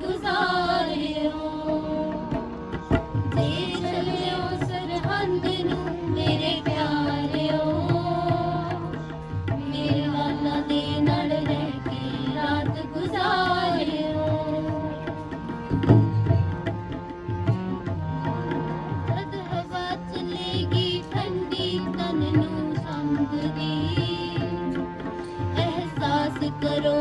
ਗੁਜ਼ਾਰਿਓ ਦੇ ਚਲਿਓ ਸਰਹੰਦ ਨੂੰ ਮੇਰੇ ਪਿਆਰਿਓ ਮੇਰੇ ਵਾਲਾ ਦੇ ਨਾਲ ਰਹਿ ਕੇ ਰਾਤ ਗੁਜ਼ਾਰਿਓ ਤਦ ਹਵਾ ਚਲੇਗੀ ਠੰਡੀ ਤਨ ਨੂੰ ਸੰਭਦੀ। ਅਹਿਸਾਸ ਕਰੋ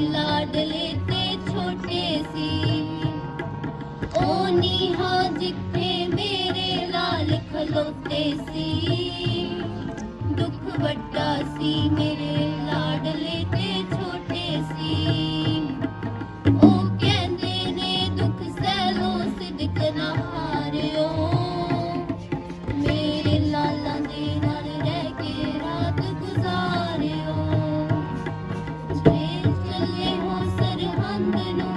ਲਾਡਲੇ ਤੇ ਛੋਟੇ ਸੀ। ਉਹ ਨੀਹਾ ਜਿੱਥੇ ਮੇਰੇ ਲਾਲ ਖਲੋਤੇ ਸੀ। ਦੁੱਖ ਵੱਡਾ ਸੀ ਮੇਰੇ You.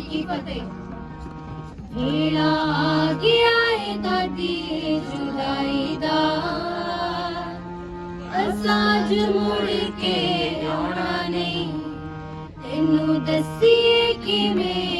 ਜੀ ਕੀ ਫਤਿਹ? ਵੇਲਾ ਆ ਗਿਆ ਏ ਦਾਦੀ ਜੁਦਾਈ ਦਾ। ਅਸਾਜ ਮੁੜ ਕੇ ਆਉਣਾ ਨਹੀਂ। ਤੈਨੂੰ ਦੱਸੀਏ ਕਿਵੇਂ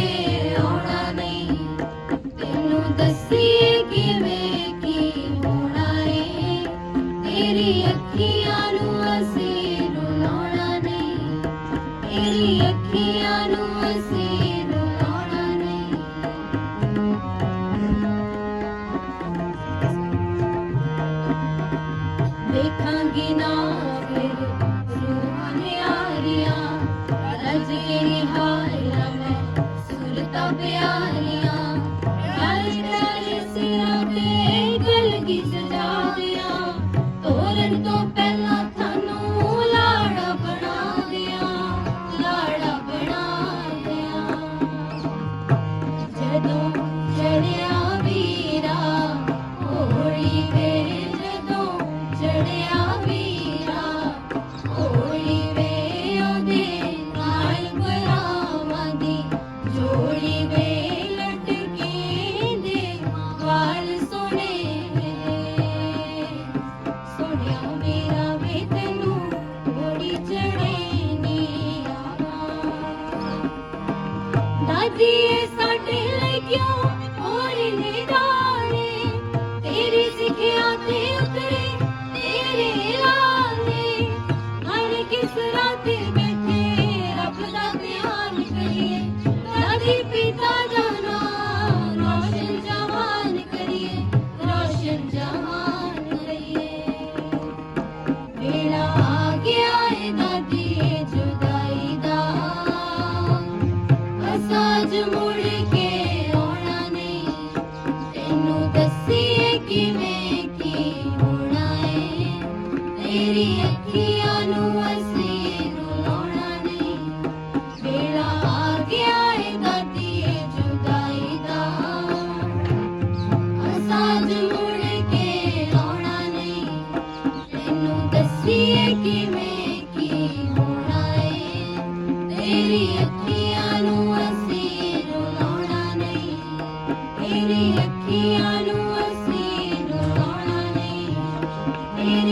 ਦੇਖਾਂਗੀ ਨਾ ਫਿਰ ਰੂਹਾਂ ਨਿਆਰੀਆਂ ਰਜ ਕੇ ਹਾਇਰਾ ਮੈਂ ਸੁਰਤਾ ਪਿਆਰੀ Baby.